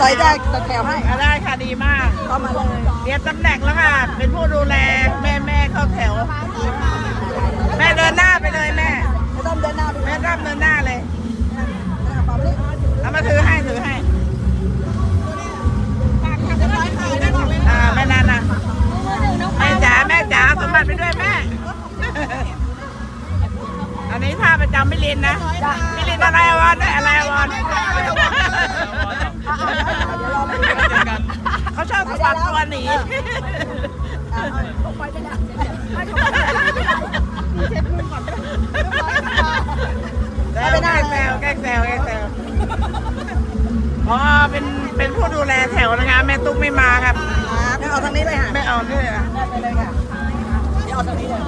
ต่อยได้ต่อแถวให้อะได้ค่ะดีมากเข้ามาเลย เรียนตำแหน่งแล้วค่ะ เป็นผู้ดูแลแม่แม่เข้าแถว แม่เดินหน้าไปเลยแม่ ไม่ต้องเดินหน้าไปแม่รับเดินหน้าเลย อ๋อเป็นเป็นผู้ดูแลแถวนะคะแม่ตุ๊กไม่มาครับไม่เอาทางนี้เลยค่ะไม่เอาด้วยอะไปเลยค่ะเดี๋ยวเอาทางนี้เลย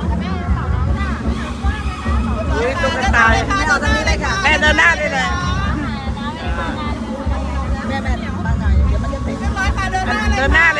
อุ้ยตุ๊กตาไม่เอาทางนี้เลยค่ะแม่เดินหน้าได้เลยแม่แม่มาหน่อยเดี๋ยวมันจะติดเดินหน้าเลย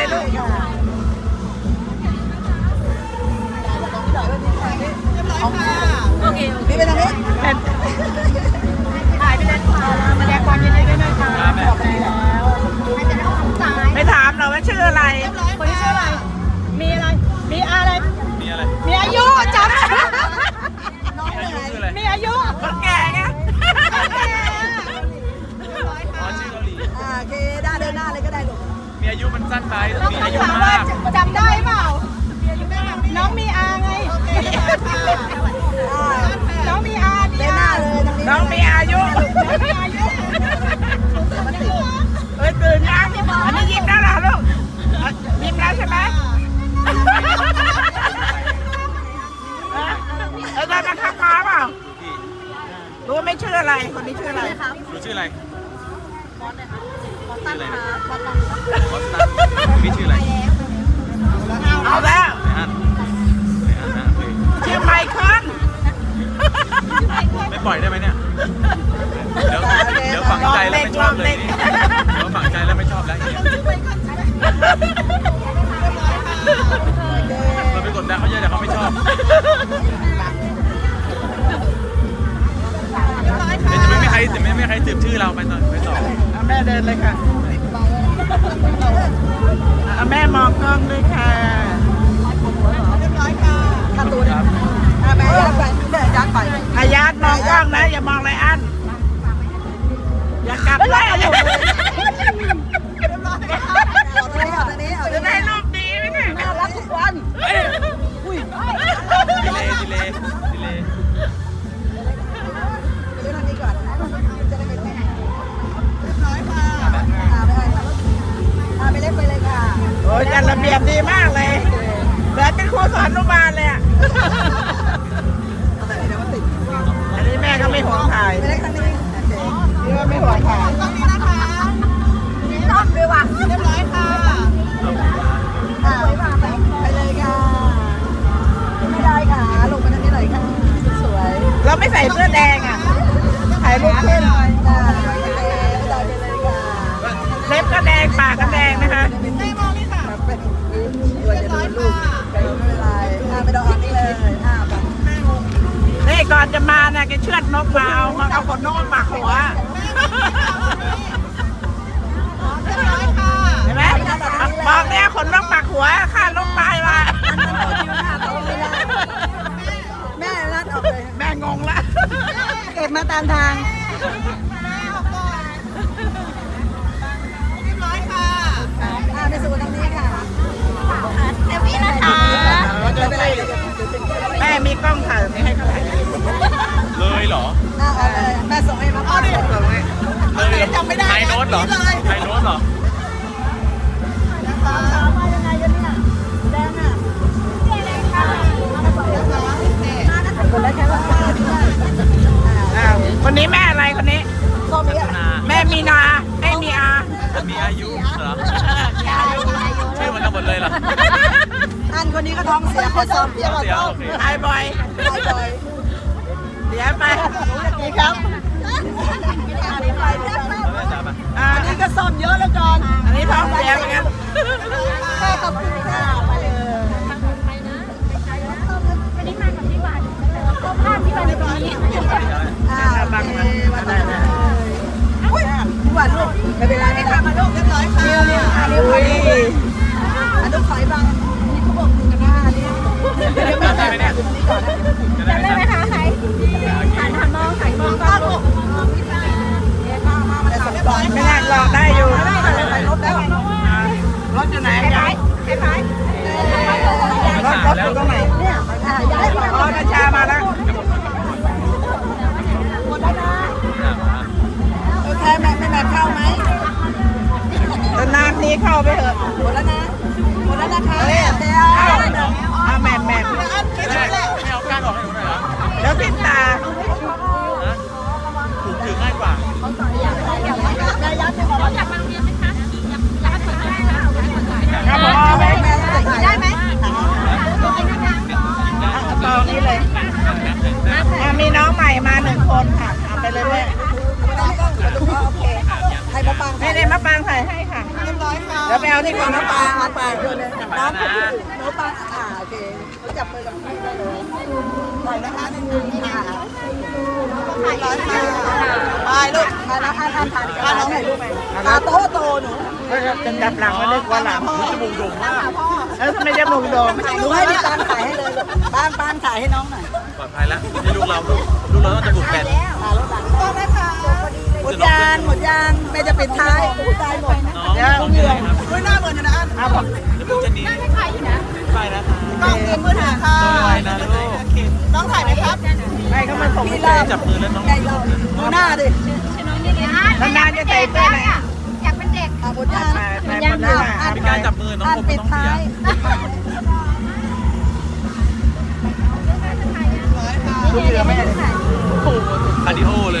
อายุมันสั้นไปมีอายุถามว่ามากจำได้เปล่า น้องมีอาไงน้องมีอาเดินหน้าเลยตรงนี้น้องมีอายุ ปล่อยได้ไหมเนี่ย เดี๋ยวเดี๋ยวฝังใจแล้วไม่ชอบเลยนี่เดี๋ยวฝังใจแล้วไม่ชอบแล้วเงี้ยเราไปกดดันเขาเยอะเดี๋ยวเขาไม่ชอบเดี๋ยวจะไม่มีใครจะไม่มีใครสืบชื่อเราไปต่อไปต่อแม่เดินเลยค่ะ ดระเบียบดีมากเลยเหมือนเป็นครูสอนอนุบาลเลยอะเดี๋ยวมันติดอันนี้แม่ก็ไม่ห่วงถ่ายไปเล่นทางนี้โอเคนี่ก็ไม่ห่วงถ่ายต้องนี้นะคะมีรอบด้วยว่ะเรียบร้อยค่ะอ่าไปไปเลยค่ะ ไม่ได้ค่ะ ลงมาทางนี้หน่อยค่ะ สวย เราไม่ใส่เสื้อแดง อนจะมาเนี่ยแกเชือดนกมาเอามาเอาขนนกมาปากหัวเห็นไหมบอกเนี่ยขนนกปากหัวฆ่านกตายมาำไม่ได้ไฮโน้ตเหรอไฮโน้ตเหรอมายังไงกันเนี่ยแดงอะคนได้แค่ว่าอ้าวคนนี้แม่อะไรคนนี้ส้มนี้อะนาแม่มีนาไอ้มีอามีอายุเหรอชื่อมันทั้งหมดเลยเหรออันคนนี้ก็ท้องเสียขอส้มเสียขอเสียส้โอมเคถ่ายบ่อยไปเลยเดี๋ยวไปดีครับ อ่าอันนี้ก็ส้มเยอะแล้วก่อนอันนี้ท้องเสียเหมือนกันแม่ขอบคุณค่ะไปเลยวันนี้มากับพี่หวานก็ภาพที่วันนี้อ่าโอเควันต่อไปอุ้ยหวานลูกไม่เป็นไรไม่ค่ะมาลูกเรียบร้อยค่ะนิ้วนิ้วค่ะนิ้วอุ้ค่ะยอันนู้นถอยบังนี่เขาบอกมือกันหน้านี่ได้ไมเนี่ยจะได้ หลอกได้อยู่ไปรถแล้วรถอยู่ไหนไอ้จ๊ะไผ่ไอ้ไผ่รถรถอยู่ตรงไหนเนี่ยอ๋อนาชามาแล้วโอเคแม่แม่แม่เข้าไหมนานๆนี้เข้าไปเถอะหมดแล้วนะหมดแล้วนะคะเดี๋ยวเอาแหม่มแหม่มไม่ได้ไม่เอากานออกให้หนูหน่อยเหรอแล้วพิมตาถูกถือง่ายกว่า มาหนึ่งคนค่ะเอาไปเลยแม่โอเคให้มาปังไม่ได้มะปรางใส่ให้ค่ะ เรียบร้อยค่ะแล้วไปเอาที่กล่องน้ำน้ำปปลาลาน้ำปลาคนนึงน้ำปลาน้ำปลาอ่าโอเคจับมือกับพี่ได้เลยปล่อยนะคะหนึ่งหนึ่งค่ะเรียบร้อยค่ะไปลูกมาแล้วค่ะท่านทานกันน้องไหนลูกไหมตาโตโตหนูก็จะจับหลังมาด้วยกว่าหลังจมูกโด่งมากแล้วทำไมจะมุงโดมหนูให้พี่ปานขายให้เลยป้านป้านขายให้น้องหน่อยปลอดภัยแล้วนี่ลูกเราลูกลูกเราต้องจมูก ยางแม่จะปิดท้ายปิดท้ายหมดน้องผมอยู่ไหนครับไม่น่าเบื่อนะอันเอาบอกจมูกจะดีใครอยู่นะไปนะครับกล้องเงินมือถือค่ะไปนะลูกน้องถ่ายไหมครับให้เขามาส่งพี่เลเลิยกจับมือแล้วน้องใหญ่เราดูหน้าดิน้องนี่เลยอยากเป็นเด็กอะหมดยางไปไปหมดแล้วค่ะอันมีการจับมือน้องอันผมปิดต้องเสีท้ายยเหลือไม่ได้คาร์ดิโอเลย